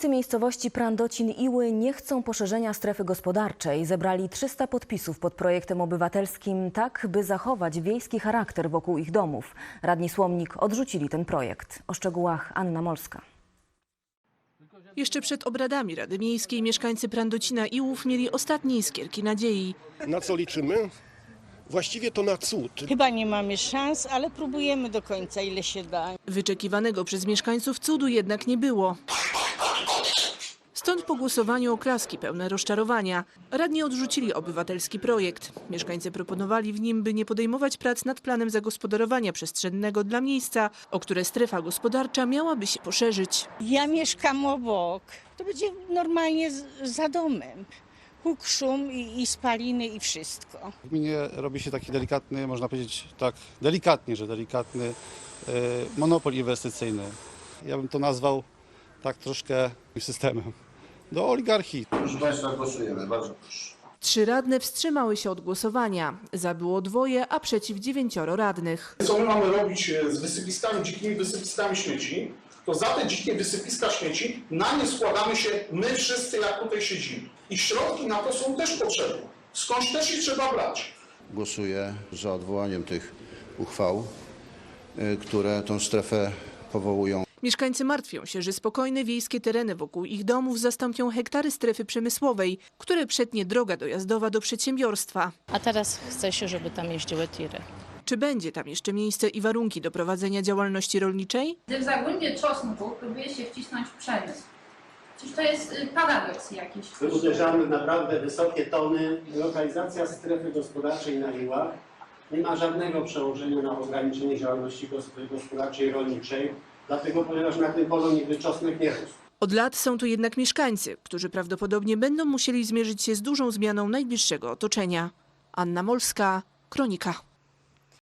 Mieszkańcy miejscowości Prandocin Iły nie chcą poszerzenia strefy gospodarczej. Zebrali 300 podpisów pod projektem obywatelskim, tak by zachować wiejski charakter wokół ich domów. Radni Słomnik odrzucili ten projekt. O szczegółach Anna Molska. Jeszcze przed obradami Rady Miejskiej mieszkańcy Prandocina Iłów mieli ostatnie iskierki nadziei. Na co liczymy? Właściwie to na cud. Chyba nie mamy szans, ale próbujemy do końca, ile się da. Wyczekiwanego przez mieszkańców cudu jednak nie było. Stąd po głosowaniu oklaski pełne rozczarowania. Radni odrzucili obywatelski projekt. Mieszkańcy proponowali w nim, by nie podejmować prac nad planem zagospodarowania przestrzennego dla miejsca, o które strefa gospodarcza miałaby się poszerzyć. Ja mieszkam obok. To będzie normalnie z, za domem. Huk, szum i, i spaliny i wszystko. W gminie robi się taki delikatny, można powiedzieć tak delikatnie, że delikatny e, monopol inwestycyjny. Ja bym to nazwał tak troszkę systemem. Do oligarchii. Proszę Państwa, głosujemy. Bardzo proszę. Trzy radne wstrzymały się od głosowania. Za było dwoje, a przeciw dziewięcioro radnych. Co my mamy robić e, z wysypiskami, dzikimi wysypiskami śmieci, to za te dzikie wysypiska śmieci na nie składamy się my wszyscy, jak tutaj siedzimy. I środki na to są też potrzebne. Skądś też ich trzeba brać. Głosuję za odwołaniem tych uchwał, y, które tą strefę powołują. Mieszkańcy martwią się, że spokojne wiejskie tereny wokół ich domów zastąpią hektary strefy przemysłowej, które przetnie droga dojazdowa do przedsiębiorstwa. A teraz chce się, żeby tam jeździły tiry. Czy będzie tam jeszcze miejsce i warunki do prowadzenia działalności rolniczej? Gdy w zagłębie czosnku próbuje się wcisnąć przemysł. Przecież to jest y, paradoks jakiś. My uderzamy naprawdę wysokie tony. Lokalizacja strefy gospodarczej na Iłach nie ma żadnego przełożenia na ograniczenie działalności gos- gospodarczej i rolniczej, dlatego ponieważ na tym polu nigdy czosnek nie rósł. Od lat są tu jednak mieszkańcy, którzy prawdopodobnie będą musieli zmierzyć się z dużą zmianą najbliższego otoczenia. Anna Molska, Kronika.